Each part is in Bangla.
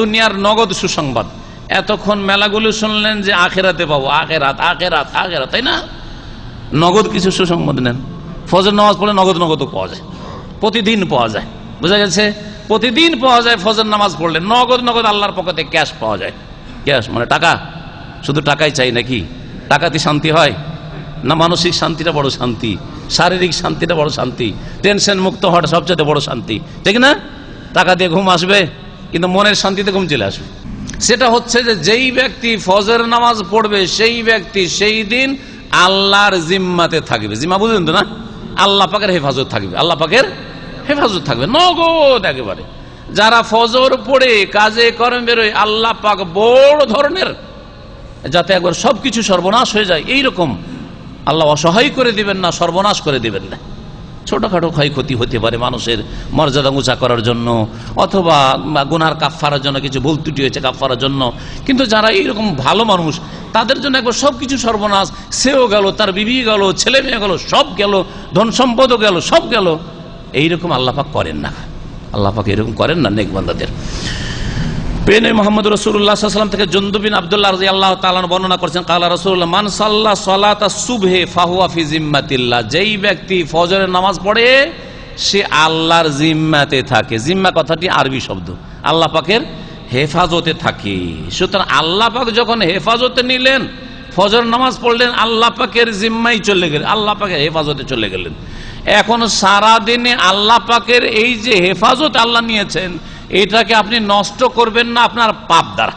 দুনিয়ার নগদ সুসংবাদ। এতক্ষণ মেলাগুলো শুনলেন যে আখেরাতে পাবো। আখেরাত আখেরাত আখেরাত, তাই না? নগদ কিছু সুসংবাদ নেন। ফজর নামাজ পড়লে নগদ নগদ পাওয়া যায়। প্রতিদিন পাওয়া যায়। বোঝা গেছে? প্রতিদিন পাওয়া যায় ফজর নামাজ পড়লে। নগদ নগদ আল্লাহর পক্ষতে ক্যাশ পাওয়া যায়। ক্যাশ মানে টাকা। শুধু টাকাই চাই নাকি? টাকাতে শান্তি হয়? না মানসিক শান্তিটা বড় শান্তি। শারীরিক শান্তিটা বড় শান্তি। টেনশন মুক্ত হওয়াটা সবচেয়ে বড় শান্তি। ঠিক না? টাকা দিয়ে ঘুম আসবে? কিন্তু মনের শান্তিতে ঘুম চলে আসবে। সেটা হচ্ছে যে যেই ব্যক্তি ফজর নামাজ পড়বে, সেই ব্যক্তি সেই দিন আল্লাহর জিম্মাতে থাকবে। জিম্মা বুঝলেন তো না? আল্লাহ পাকের হেফাজত থাকবে। আল্লাহ পাকের হেফাজত থাকবে। নগদ একেবারে। যারা ফজর পড়ে, কাজে কর্মে বেরোয়, আল্লাহ পাক বড় ধরনের যাতে একবার সবকিছু সর্বনাশ হয়ে যায়। এই রকম আল্লাহ অসহায় করে দিবেন না, সর্বনাশ করে দিবেন না। ছোটখাটো ক্ষয়ক্ষতি হতে পারে মানুষের মর্যাদা উঁচা করার জন্য, অথবা গুনার কাফারার জন্য, কিছু ভুল ত্রুটি হয়েছে কাফারার জন্য। কিন্তু যারা এইরকম ভালো মানুষ, তাদের জন্য একবার সব কিছু সর্বনাশ, সেও গেল, তার বিবি গেল, ছেলে মেয়ে গেল, সব গেল, ধন সম্পদও গেল, সব গেল। এইরকম আল্লাপাক করেন না। আল্লাপাক এরকম করেন না নেকবান্দাদের। রসুল্লাহাম থেকে আবদুল্লাহ আল্লাহ বর্ণনা রসুল্লাহ যেই ব্যক্তি নামাজ পড়ে, সে আল্লাহর জিম্মাতে থাকে। জিম্মা কথাটি আরবি শব্দ। আল্লাহ পাকের হেফাজতে থাকে। সুতরাং আল্লাহ পাক যখন হেফাজতে নিলেন ফজর নামাজ পড়লেন, আল্লাহ পাকের জিম্মাই চলে গেলেন, আল্লাহ পাকের হেফাজতে চলে গেলেন। এখন সারা দিনে আল্লাহ পাকের এই যে হেফাজত আল্লাহ নিয়েছেন, এটাকে আপনি নষ্ট করবেন না আপনার পাপ দ্বারা।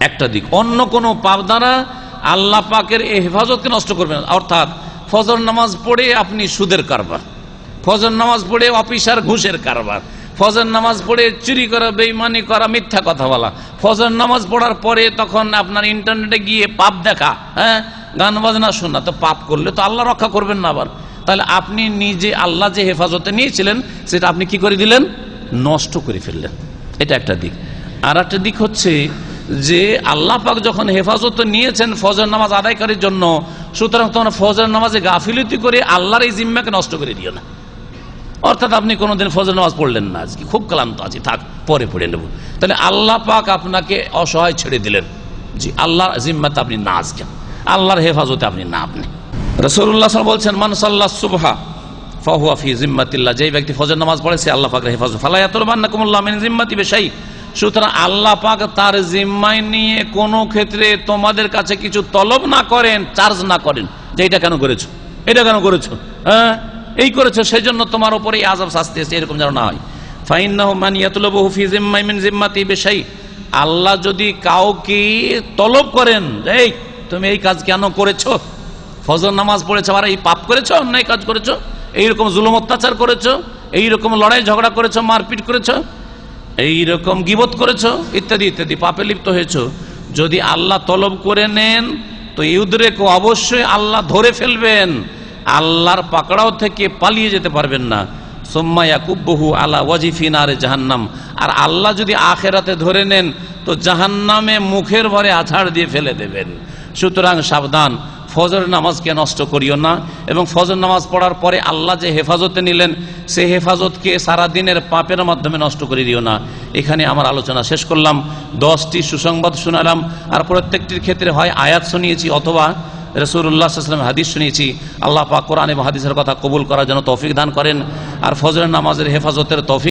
একটা দিক। অন্য কোনো পাপ দ্বারা আল্লাহ পাকের এই হেফাজতকে নষ্ট করবেন না। অর্থাৎ ফজর নামাজ পড়ে আপনি সুদের কারবার, ফজর নামাজ পড়ে অফিসার ঘুষের কারবার ফজর নামাজ পড়ে চুরি করা বেইমানি করা, মিথ্যা কথা বলা। ফজর নামাজ পড়ার পরে তখন আপনার ইন্টারনেটে গিয়ে পাপ দেখা হ্যাঁ? গান বাজনা শোনা, তো পাপ করলে তো আল্লাহ রক্ষা করবেন না আবার। তাহলে আপনি নিজে আল্লাহ যে হেফাজতে নিয়েছিলেন, সেটা আপনি কি করে দিলেন? নষ্ট করে ফেললেন। এটা একটা দিক। আর একটা দিক হচ্ছে যে আল্লাহ পাক যখন হেফাজত নিয়েছেন ফজর নামাজ আদায়কারীর জন্য, সুতরাং তখন ফজর নামাজে গাফিলতি করে আল্লাহর এই জিম্মাকে নষ্ট করে দিও না। অর্থাৎ আপনি কোনোদিন ফজর নামাজ পড়লেন না। আজকে খুব ক্লান্ত আছি। থাক, পরে পড়ে নেব। তাহলে আল্লাহ পাক আপনাকে অসহায় ছেড়ে দিলেন। জি, আল্লাহর জিম্মাতে আপনি না আজকে। আল্লাহর হেফাজতে আপনি না আপনি। রসুল্লাহ বলছেন মানসাল্লাহ সুবহা, ফাহুয়া ফি জিম্মাতিল্লাহ। যেই ব্যক্তি ফজর নামাজ পড়ে, সে আল্লাহ পাকের হেফাজত। ফালায়াতুল বান্নাকুমুল্লাহ মিন জিম্মাতি বেশাই। সুতরাং আল্লাহ পাক তার জিম্মায় নিয়ে কোনো ক্ষেত্রে তোমাদের কাছে কিছু তলব না করেন, চার্জ না করেন। যে এটা কেন করেছ? এটা কেন করেছ? হ্যাঁ? এই করেছ সেই জন্য তোমার উপরে এই আজাব শাস্তি এসে এরকম যেন না হয়। আল্লাহ যদি কাউকে তলব করেন, এই, তুমি এই কাজ কেন করেছ? ফজর নামাজ পড়েছো আর এই পাপ করেছ, অন্যায় কাজ করেছ? এইরকম জুলুম অত্যাচার করেছ? এইরকম লড়াই ঝগড়া করেছ, মারপিট করেছ? এইরকম গিবত করেছ? ইত্যাদি ইত্যাদি, পাপে লিপ্ত হয়েছো। যদি আল্লাহ তলব করে নেন, তো ইউদ্রেকে অবশ্যই আল্লাহ ধরে ফেলবেন। আল্লাহর পাকড়াও থেকে পালিয়ে যেতে পারবেন না। সোম্মাইয়া কুব্বহু আলা ওয়াজিফিনারে জাহান্নাম। আর আল্লাহ যদি আখেরাতে ধরে নেন, তো জাহান্নামে মুখের ভরে আছাড় দিয়ে ফেলে দেবেন। সুতরাং সাবধান ফজর নামাজকে নষ্ট করিও না এবং ফজর নামাজ পড়ার পরে আল্লাহ যে হেফাজতে নিলেন, সে হেফাজতকে সারাদিনের পাপের মাধ্যমে নষ্ট করে দিও না। এখানে আমার আলোচনা শেষ করলাম। দশটি সুসংবাদ শোনালাম। আর প্রত্যেকটির ক্ষেত্রে হয় আয়াত শুনিয়েছি অথবা রসুল্লাহাম হাদিস শুনিয়েছি। আল্লাহ পাক কোরআন এবং হাদিসের কথা কবুল করার জন্য তৌফিক দান করেন। আর ফজরের নামাজের হেফাজতের তৌফিক